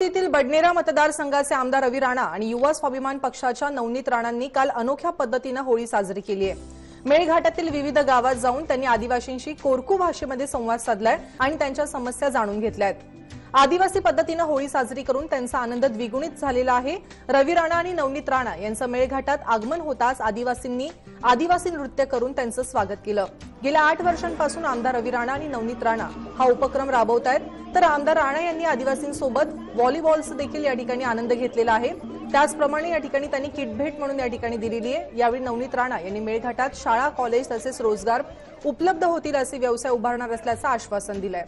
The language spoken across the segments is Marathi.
येथील बडनेरा मतदारसंघाचे आमदार रवी राणा आणि युवा स्वाभिमान पक्षाच्या नवनीत राणांनी काल अनोख्या पद्धतीनं होळी साजरी केली आहे. मेळघाटातील विविध गावात जाऊन त्यांनी आदिवासींशी कोरकू भाषेमध्ये संवाद साधलाय आणि त्यांच्या समस्या जाणून घेतल्या आहेत आदिवासी पद्धतीनं होळी साजरी करून त्यांचा आनंद द्विगुणित झालेला आहे. रवी राणा आणि नवनीत राणा यांचं मेळघाटात आगमन होताच आदिवासींनी आदिवासी नृत्य करून त्यांचं स्वागत केलं. गेल्या आठ वर्षांपासून आमदार रवी राणा आणि नवनीत राणा हा उपक्रम राबवत आहेत तर आमदार राणा यांनी आदिवासींसोबत व्हॉलीबॉलचं देखील या ठिकाणी आनंद घेतलेला आहे. त्याचप्रमाणे या ठिकाणी त्यांनी किट भेट म्हणून या ठिकाणी दिलेली आहे. यावेळी नवनीत राणा यांनी मेळघाटात शाळा कॉलेज तसेच रोजगार उपलब्ध होतील असे व्यवसाय उभारणार असल्याचं आश्वासन दिलंय.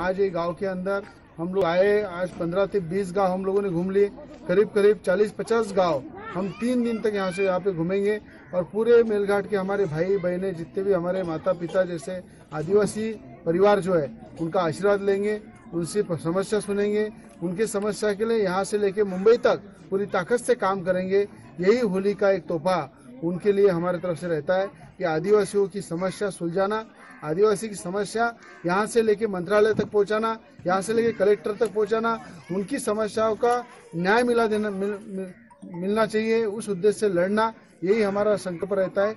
आज ये गाँव के अंदर हम लोग आए, आज 15 से 20 गाँव हम लोगों ने घूम लिए। करीब करीब 40-50 गाँव हम तीन दिन तक यहाँ से यहाँ पे घूमेंगे और पूरे मेलघाट के हमारे भाई, बहने, जितने भी हमारे माता पिता जैसे आदिवासी परिवार जो है, उनका आशीर्वाद लेंगे, उनसे समस्या सुनेंगे, उनकी समस्या के लिए यहाँ से लेके मुंबई तक पूरी ताकत से काम करेंगे। यही होली का एक तोहफा उनके लिए हमारे तरफ़ से रहता है कि आदिवासियों की समस्या सुलझाना आदिवासी की समस्या यहाँ से लेके मंत्रालय तक पहुँचाना यहाँ से लेके कलेक्टर तक पहुँचाना उनकी समस्याओं का न्याय मिला देना मिल, मिल, मिलना चाहिए उस उद्देश्य से लड़ना यही हमारा संकल्प रहता है।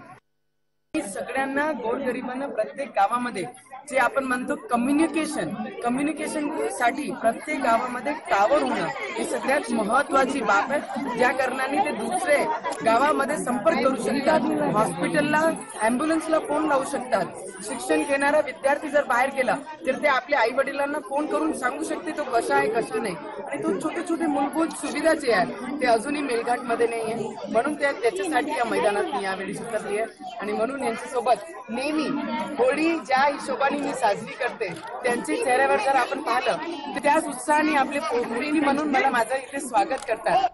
सगळ्यांना गोरगरिबांना प्रत्येक गावामध्ये जे आपण म्हणतो कम्युनिकेशन कम्युनिकेशनसाठी प्रत्येक गावामध्ये टावर होणं ही सगळ्यात महत्वाची बाब आहे. ज्या कारणाने ते दुसरे गावामध्ये संपर्क करू शकतात. हॉस्पिटलला अँब्युलन्सला फोन लावू शकतात. शिक्षण घेणारा विद्यार्थी जर बाहेर गेला तर ते आपल्या आई वडिलांना फोन करून सांगू शकते तो कसा आहे कसा नाही. आणि तो छोटे छोटे मूलभूत सुविधा जे आहेत. ते अजूनही मेलघाटमध्ये नाही आहे. म्हणून त्या त्याच्यासाठी या मैदानात मी यावेळी शिकतली आहे. आणि म्हणून यांच्यासोबत नेहमी होळी ज्या हिशोबाने मी साजरी करते त्यांचे चेहऱ्यावर जर आपण पाहिलं तर त्याच उत्साहाने आपले पोहोळी म्हणून मला माझं इथे स्वागत करतात.